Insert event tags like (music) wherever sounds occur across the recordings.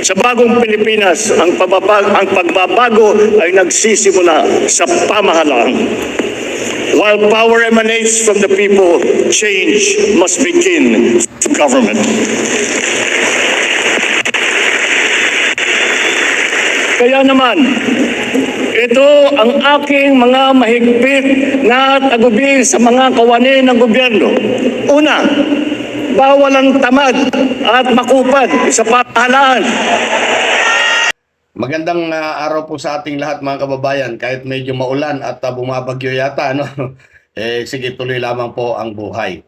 Sa bagong Pilipinas, ang, pababa- ang pagbabago ay nagsisimula sa pamahalaan. While power emanates from the people, change must begin with government. Kaya naman, ito ang aking mga mahigpit na tagubilin sa mga kawani ng gobyerno. Una, bawal ang tamad at makupad sa pamahalaan. Magandang ah, araw po sa ating lahat mga kababayan. Kahit medyo maulan at ah, bumabagyo yata, no? (laughs) eh, sige, tuloy lamang po ang buhay.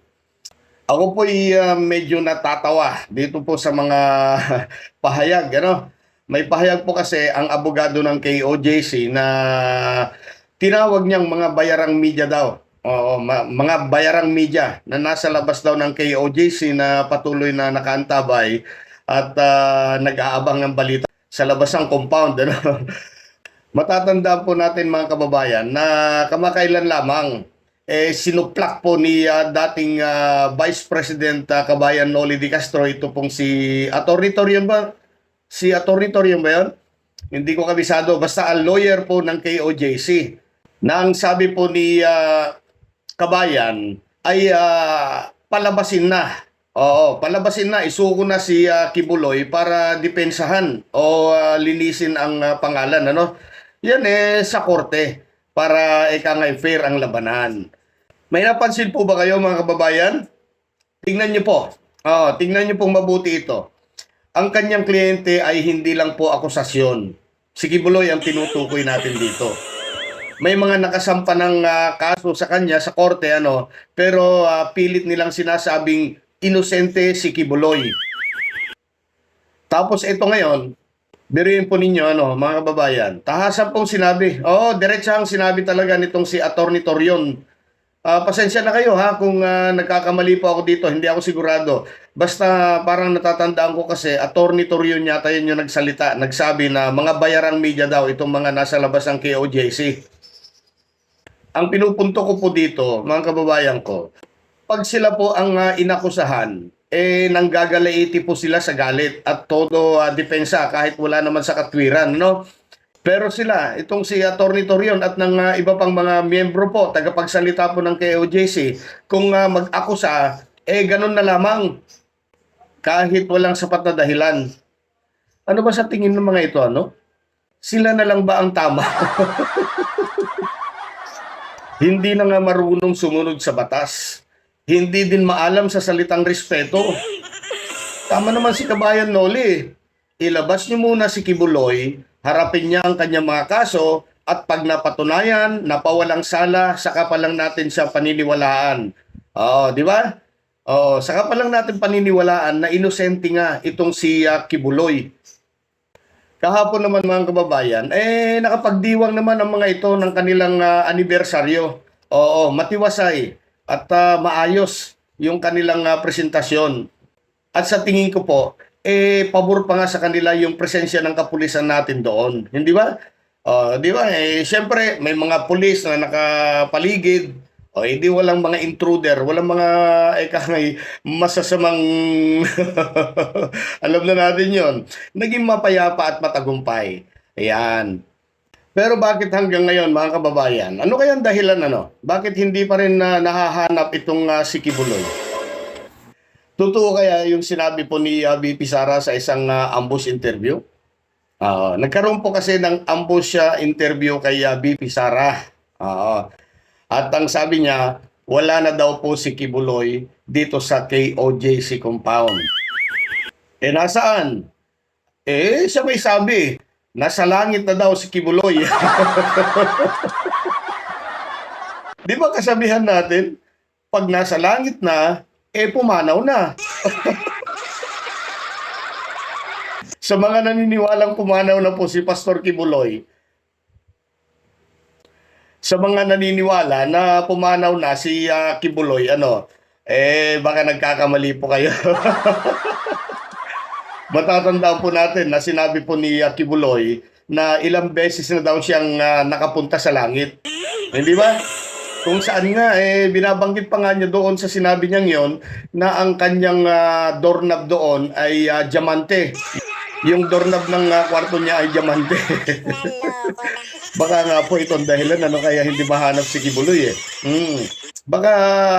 Ako po medyo natatawa dito po sa mga (laughs) pahayag. Ano? May pahayag po kasi ang abogado ng KOJC na tinawag niyang mga bayarang media daw. Oo, ma- mga bayarang media na nasa labas daw ng KOJC na patuloy na nakaantabay at ah, nag-aabang ng balita sa labas ng compound. Ano? (laughs) Matatandaan po natin mga kababayan na kamakailan lamang eh sinuplak po ni ah, dating ah, Vice President ah, Kabayan Noli Di Castro ito pong si Attorney ba? Si Attorney ba yun? Hindi ko kabisado. Basta ang lawyer po ng KOJC. Na ang sabi po ni ah, Kabayan ay ah, palabasin na. Oo, palabasin na. Isuko na si ah, Kibuloy para depensahan o ah, linisin ang ah, pangalan. Ano? Yan eh sa korte para ika nga fair ang labanan. May napansin po ba kayo mga kababayan? Tingnan niyo po. Oh, tingnan niyo pong mabuti ito. Ang kanyang kliyente ay hindi lang po akusasyon. Si Kibuloy ang tinutukoy natin dito. May mga nakasampa ng ah, kaso sa kanya sa korte ano, pero ah, pilit nilang sinasabing inosente si Kibuloy. Tapos ito ngayon, biruin po ninyo ano, mga kababayan. Tahasan pong sinabi. Oo, diretsahang sinabi talaga nitong si Attorney Torion. Ah, pasensya na kayo ha kung ah, nagkakamali po ako dito, hindi ako sigurado. Basta parang natatandaan ko kasi Attorney Torion yata yun yung nagsalita, nagsabi na mga bayarang media daw itong mga nasa labas ng KOJC. Ang pinupunto ko po dito, mga kababayan ko, pag sila po ang ah, inakusahan, eh nanggagalaiti po sila sa galit at todo ah, depensa kahit wala naman sa katwiran, no? Pero sila, itong si Attorney Torion at ng ah, iba pang mga miyembro po, tagapagsalita po ng KOJC, kung ah, mag-akusa, eh ganun na lamang. Kahit walang sapat na dahilan. Ano ba sa tingin ng mga ito, ano? Sila na lang ba ang tama? (laughs) Hindi na nga marunong sumunod sa batas. Hindi din maalam sa salitang respeto. Tama naman si Kabayan Noli. Ilabas niyo muna si Kibuloy, harapin niya ang kanyang mga kaso, at pag napatunayan, napawalang sala, saka pa lang natin siya paniniwalaan. Oo, di ba? Oo, saka pa lang natin paniniwalaan na inosente nga itong si ah, Kibuloy. Kahapon naman mga kababayan, eh nakapagdiwang naman ang mga ito ng kanilang ah, anibersaryo. Oo, matiwasay at ah, maayos yung kanilang ah, presentasyon. At sa tingin ko po, eh pabor pa nga sa kanila yung presensya ng kapulisan natin doon. Hindi ba? Oh, di ba? Eh syempre may mga pulis na nakapaligid. O hindi walang mga intruder, walang mga eka may masasamang (laughs) alam na natin 'yon. Naging mapayapa at matagumpay. Ayan. Pero bakit hanggang ngayon mga kababayan? Ano kaya ang dahilan ano? Bakit hindi pa rin na nahahanap itong ah, si Kibuloy? Totoo kaya yung sinabi po ni uh, BP Sara sa isang ah, ambush interview? Ah, nagkaroon po kasi ng ambush ah, interview kay ah, BP Sara. Oo. At ang sabi niya, wala na daw po si Kibuloy dito sa KOJC compound. Eh nasaan? Eh siya may sabi, nasa langit na daw si Kibuloy. (laughs) Di ba kasabihan natin, pag nasa langit na, eh pumanaw na. (laughs) Sa mga naniniwalang pumanaw na po si Pastor Kibuloy, sa mga naniniwala na pumanaw na si ah, Kibuloy, ano, eh baka nagkakamali po kayo. (laughs) Matatandaan po natin na sinabi po ni ah, Kibuloy na ilang beses na daw siyang ah, nakapunta sa langit. Hindi ba? Kung saan nga, eh, binabanggit pa nga niya doon sa sinabi niyang yon na ang kanyang ah, doorknob doon ay ah, diamante. Yung doorknob ng ah, kwarto niya ay diamante. Baka nga po itong dahilan ano kaya hindi mahanap si Kibuloy eh. Hmm. Baka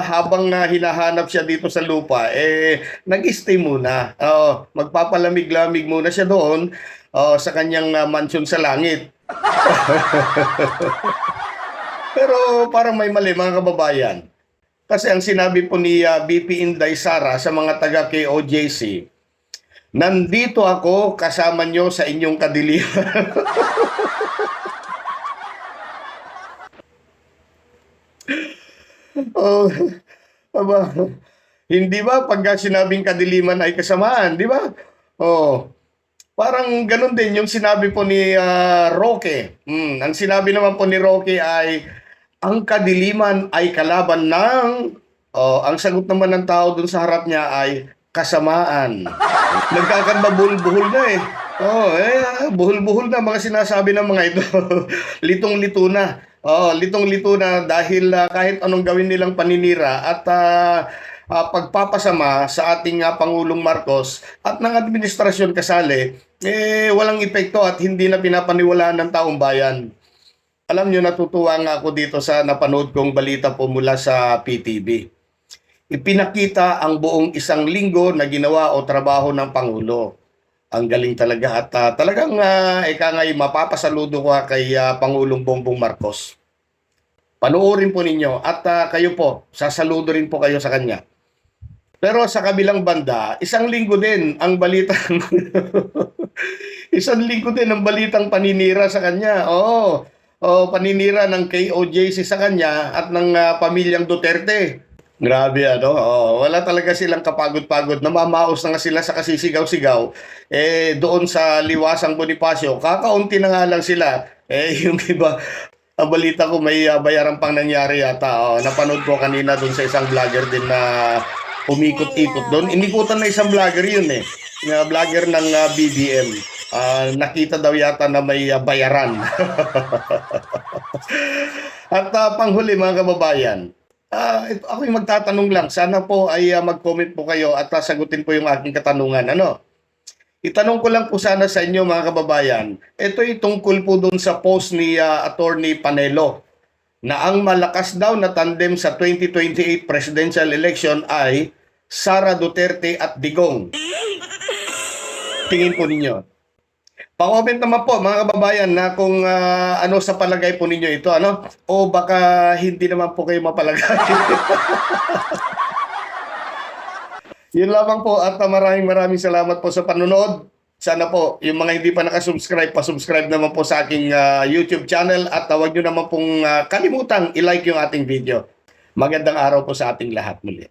habang ah, hinahanap siya dito sa lupa, eh, nag-stay muna. Oo, magpapalamig-lamig muna siya doon oh, sa kanyang ah, mansion sa langit. (laughs) Pero parang may mali mga kababayan. Kasi ang sinabi po ni ah, BP Inday Sara sa mga taga KOJC, nandito ako kasama nyo sa inyong kadiliman. (laughs) oh, aba, hindi ba pagka sinabing kadiliman ay kasamaan, di ba? Oh, parang ganun din yung sinabi po ni ah, Roque. Hmm, ang sinabi naman po ni Roque ay ang kadiliman ay kalaban ng oh, ang sagot naman ng tao dun sa harap niya ay kasamaan. Nagkakanda buhol-buhol na eh. Oh, eh, buhol-buhol na mga sinasabi ng mga ito. (laughs) Litong-lito na. Oh, litong-lito na dahil ah, kahit anong gawin nilang paninira at ah, ah, pagpapasama sa ating ah, Pangulong Marcos at ng administrasyon kasali, eh walang epekto at hindi na pinapaniwalaan ng taong bayan. Alam nyo, natutuwa nga ako dito sa napanood kong balita po mula sa PTV. Ipinakita ang buong isang linggo na ginawa o trabaho ng Pangulo. Ang galing talaga at ah, talagang uh, ika nga'y mapapasaludo ko ah, kay ah, Pangulong Bongbong Marcos. Panoorin po ninyo at ah, kayo po, sasaludo rin po kayo sa kanya. Pero sa kabilang banda, isang linggo din ang balitang (laughs) isang linggo din ang balitang paninira sa kanya. Oo. Oh, paninira ng KOJC sa kanya at ng ah, pamilyang Duterte. Grabe ano, oh, wala talaga silang kapagod-pagod. Namamaos na nga sila sa kasisigaw-sigaw. Eh, doon sa Liwasang Bonifacio, kakaunti na nga lang sila. Eh, (laughs) yung iba, ang balita ko may ah, bayaran pang nangyari yata. Oh, napanood ko kanina doon sa isang vlogger din na umikot-ikot doon. Inikutan na isang vlogger yun eh. Na vlogger ng ah, BBM. Ah, nakita daw yata na may ah, bayaran. (laughs) At ah, panghuli mga kababayan, ah, ito, ako yung magtatanong lang. Sana po ay ah, mag-comment po kayo at ah, sagutin po yung aking katanungan. Ano? Itanong ko lang po sana sa inyo mga kababayan. Ito ay tungkol po doon sa post ni ah, Attorney Panelo na ang malakas daw na tandem sa 2028 presidential election ay Sara Duterte at Digong. Tingin po ninyo. Pa-comment naman po mga kababayan na kung ah, ano sa palagay po ninyo ito ano o baka hindi naman po kayo mapalagay. (laughs) Yun lamang po at ah, maraming maraming salamat po sa panonood. Sana po yung mga hindi pa nakasubscribe, pa-subscribe naman po sa aking ah, YouTube channel at uh, huwag nyo naman pong ah, kalimutang i-like yung ating video. Magandang araw po sa ating lahat muli.